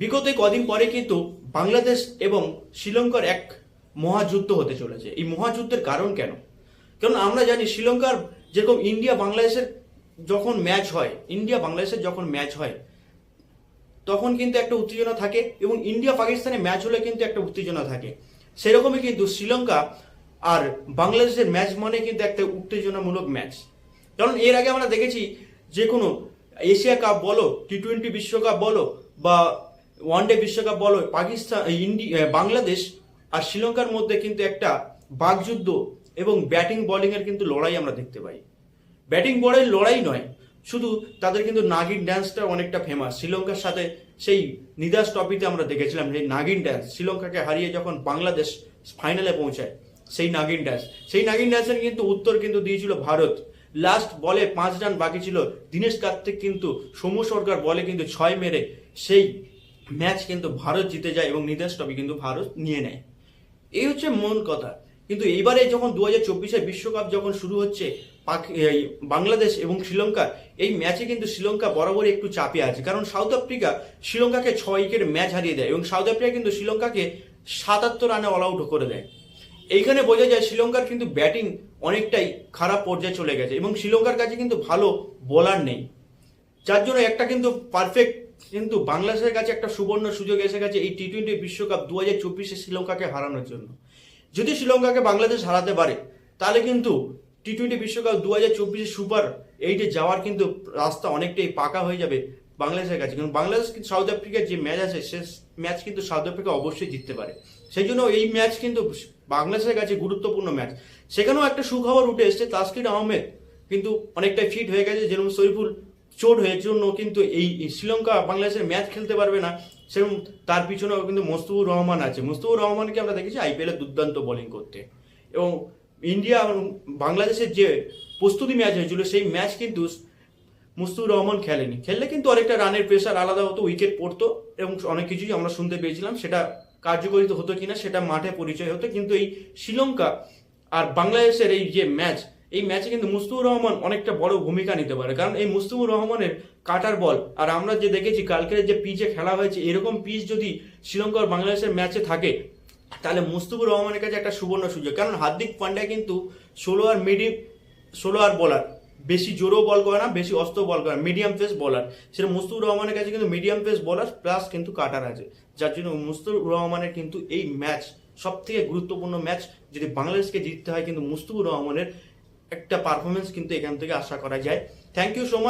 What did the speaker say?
বিগত কদিন পরে কিন্তু বাংলাদেশ এবং শ্রীলঙ্কার এক মহাযুদ্ধ হতে চলেছে। এই মহাযুদ্ধের কারণ কেন? কারণ আমরা জানি শ্রীলঙ্কার যেরকম ইন্ডিয়া বাংলাদেশের যখন ম্যাচ হয়, ইন্ডিয়া বাংলাদেশের যখন ম্যাচ হয়, তখন কিন্তু একটা উত্তেজনা থাকে এবং ইন্ডিয়া পাকিস্তানে ম্যাচ হলে কিন্তু একটা উত্তেজনা থাকে। সেরকমই কিন্তু শ্রীলঙ্কা আর বাংলাদেশের ম্যাচ মানে কিন্তু একটা উত্তেজনামূলক ম্যাচ। কারণ এর আগে আমরা দেখেছি যে কোনো এশিয়া কাপ বলো, টি টোয়েন্টি বিশ্বকাপ বলো বা ওয়ানডে বিশ্বকাপ বলো পাকিস্তান ইন্ডিয়া বাংলাদেশ আর শ্রীলঙ্কার মধ্যে কিন্তু একটা বাকযুদ্ধ এবং ব্যাটিং বোলিং এর কিন্তু লড়াই আমরা দেখতে পাই। ব্যাটিং বলের লড়াই নয়, শুধু তাদের কিন্তু নাগিন ড্যান্সটা অনেকটা ফেমাস শ্রীলঙ্কার সাথে সেই নিদাস ট্রফিতে আমরা দেখেছিলাম যে নাগিন ড্যান্স। শ্রীলঙ্কাকে হারিয়ে যখন বাংলাদেশ ফাইনালে পৌঁছায়, সেই নাগিন ড্যান্স। সেই নাগিন ড্যান্সের কিন্তু উত্তর কিন্তু দিয়েছিল ভারত। লাস্ট বলে পাঁচ রান বাকি ছিল। দীনেশ কার্তিক কিন্তু সৌম্য সরকার বলে কিন্তু ছয় মেরে সেই ম্যাচ কিন্তু ভারত জিতে যায় এবং নিদাস ট্রফি কিন্তু ভারত নিয়ে নেয়। এই হচ্ছে মূল কথা। কিন্তু এইবারে যখন দু হাজার চব্বিশের বিশ্বকাপ যখন শুরু হচ্ছে বাংলাদেশ এবং শ্রীলঙ্কা, এই ম্যাচে কিন্তু শ্রীলঙ্কা বরাবরই একটু চাপে আছে। কারণ সাউথ আফ্রিকা শ্রীলঙ্কাকে ছয় উইকেট ম্যাচ হারিয়ে দেয় এবং সাউথ আফ্রিকা কিন্তু শ্রীলঙ্কাকে সাতাত্তর রানে অল আউট করে দেয়। এইখানে বোঝা যায় শ্রীলঙ্কার কিন্তু ব্যাটিং অনেকটাই খারাপ পর্যায়ে চলে গেছে এবং শ্রীলঙ্কার কাছে কিন্তু ভালো বোলার নেই। যার জন্য একটা কিন্তু পারফেক্ট কিন্তু বাংলাদেশের কাছে একটা সুবর্ণ সুযোগ এসে গেছে এই টি টোয়েন্টি বিশ্বকাপ দু হাজার চব্বিশে শ্রীলঙ্কাকে হারানোর জন্য। যদি শ্রীলঙ্কাকে বাংলাদেশ হারাতে পারে, তাহলে কিন্তু টি টোয়েন্টি বিশ্বকাপ দু হাজার চব্বিশে সুপার এইটে যাওয়ার কিন্তু রাস্তা অনেকটাই পাকা হয়ে যাবে বাংলাদেশের কাছে। কিন্তু বাংলাদেশ কিন্তু সাউথ আফ্রিকার যে ম্যাচ আছে সে ম্যাচ কিন্তু সাউথ আফ্রিকা অবশ্যই জিততে পারে। সেই জন্য এই ম্যাচ কিন্তু বাংলাদেশের কাছে গুরুত্বপূর্ণ ম্যাচ সেখানেও একটা সুখবর উঠে এসছে তাসকির আহমেদ, কিন্তু অনেকটাই ফিট হয়ে গেছে যেরকম শরীফুল। চোট হয়ে জন্য কিন্তু এই শ্রীলঙ্কা বাংলাদেশের ম্যাচ খেলতে পারবে না, সেরকম তার পিছনেও কিন্তু মোস্তাফুর রহমান আছে। মোস্তাফুর রহমানকে আমরা দেখেছি আইপিএলে দুর্দান্ত বোলিং করতে। এবং ইন্ডিয়া বাংলাদেশের যে প্রস্তুতি ম্যাচ হয়েছিল, সেই ম্যাচ কিন্তু মুস্তুর রহমান খেলেনি। খেললে কিন্তু অনেকটা রানের প্রেশার আলাদা হতো উইকেট পড়তো, এবং অনেক কিছুই আমরা শুনতে পেয়েছিলাম। সেটা কার্যকরিত হতো কিনা, সেটা মাঠে পরিচয় হতো। কিন্তু এই শ্রীলঙ্কা আর বাংলাদেশের এই যে ম্যাচ এই ম্যাচে কিন্তু মুস্তুর রহমান অনেকটা বড় ভূমিকা নিতে পারে। কারণ এই মুস্তুর রহমানের কাটার বল আর আমরা যে দেখেছি কালকের যে পিচে খেলা হয়েছে, এরকম পিচ যদি শ্রীলঙ্কা বাংলাদেশের ম্যাচে থাকে, তাহলে মুস্তুবুর রহমানের কাছে একটা সুবর্ণ সুযোগ। কারণ হার্দিক পান্ড্যা কিন্তু ষোলো আর মিডিয়াম ষোলো আর বলার বেশি জোরও বল করে না, বেশি অস্ত্র বল করে মিডিয়াম পেস বলার সেটা মুস্তুর রহমানের কাছে কিন্তু মিডিয়াম পেস বলার প্লাস কিন্তু কাটার আছে। যার জন্য মুস্তুর রহমানের কিন্তু এই ম্যাচ সব থেকে গুরুত্বপূর্ণ ম্যাচ যদি বাংলাদেশকে জিততে হয়, কিন্তু মুস্তুবুর রহমানের একটা পারফরমেন্স কিন্তু এখান থেকে আশা করা যায়। Thank you so much